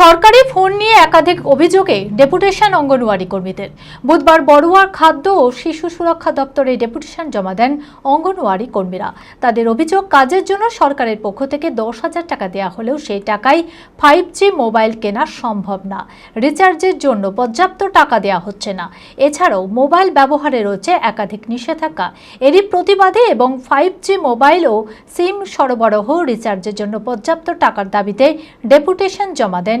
সরকারি ফোন নিয়ে একাধিক অভিযোগে ডেপুটেশন অঙ্গনওয়াড়ি কর্মীদের। বুধবার বড়ুয়ার খাদ্য ও শিশু সুরক্ষা দপ্তরে ডেপুটেশন জমা দেন অঙ্গনওয়াড়ি কর্মীরা। তাদের অভিযোগ, কাজের জন্য সরকারের পক্ষ থেকে দশ হাজার টাকা দেওয়া হলেও সেই টাকায় ফাইভ জি মোবাইল কেনা সম্ভব না। রিচার্জের জন্য পর্যাপ্ত টাকা দেওয়া হচ্ছে না। এছাড়াও মোবাইল ব্যবহারে রয়েছে একাধিক নিষেধাজ্ঞা। এরই প্রতিবাদে এবং ফাইভ জি মোবাইল ও সিম সরবরাহ রিচার্জের জন্য পর্যাপ্ত টাকার দাবিতে ডেপুটেশন জমা দেন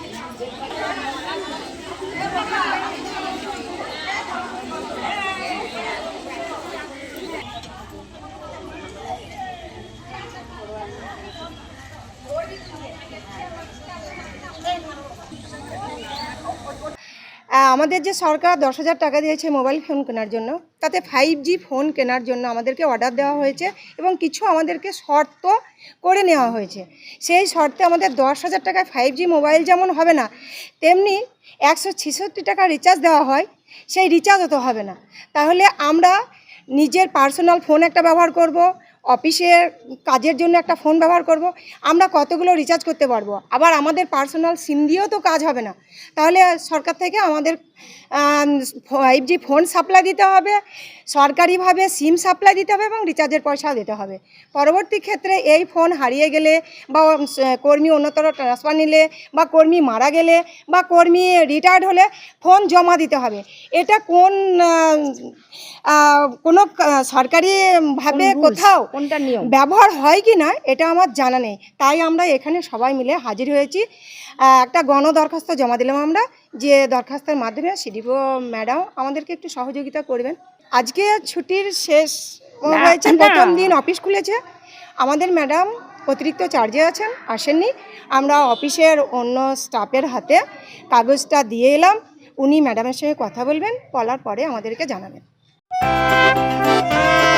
আমাদের যে সরকার দশ হাজার টাকা দিয়েছে মোবাইল ফোন কেনার জন্য, তাতে ফাইভ জি ফোন কেনার জন্য আমাদেরকে অর্ডার দেওয়া হয়েছে এবং কিছু আমাদেরকে শর্ত করে নেওয়া হয়েছে। সেই শর্তে আমাদের দশ হাজার টাকায় ফাইভ জি মোবাইল যেমন হবে না, তেমনি একশো ছেষট্টি টাকা রিচার্জ দেওয়া হয়, সেই রিচার্জও তো হবে না। তাহলে আমরা নিজের পার্সোনাল ফোন একটা ব্যবহার করব অফিসের কাজের জন্য একটা ফোন ব্যবহার করব আমরা কতগুলো রিচার্জ করতে পারব? আবার আমাদের পার্সোনাল সিম দিয়েও তো কাজ হবে না। তাহলে সরকার থেকে আমাদের ফাইভ জি ফোন সাপ্লাই দিতে হবে সরকারিভাবে সিম সাপ্লাই দিতে হবে এবং রিচার্জের পয়সাও দিতে হবে। পরবর্তী ক্ষেত্রে এই ফোন হারিয়ে গেলে বা কর্মী অন্যতর ট্রান্সফার নিলে বা কর্মী মারা গেলে বা কর্মী রিটায়ার্ড হলে ফোন জমা দিতে হবে। এটা কোন কোনো সরকারিভাবে কোথাও কোনটা নিয়ম। ব্যবহার হয় কি না এটা আমার জানা নেই। তাই আমরা এখানে সবাই মিলে হাজির হয়েছি। একটা গণ দরখাস্ত জমা দিলাম আমরা যে দরখাস্তের মাধ্যমে সিডিপো ম্যাডাম আমাদেরকে একটু সহযোগিতা করবেন। আজকে ছুটির শেষ হয়েছে প্রথম দিন অফিস খুলেছে। আমাদের ম্যাডাম অতিরিক্ত চার্জে আছেন আসেননি। আমরা অফিসের অন্য স্টাফের হাতে কাগজটা দিয়ে এলাম। উনি ম্যাডামের সঙ্গে কথা বলবেন বলার পরে আমাদেরকে জানাবেন।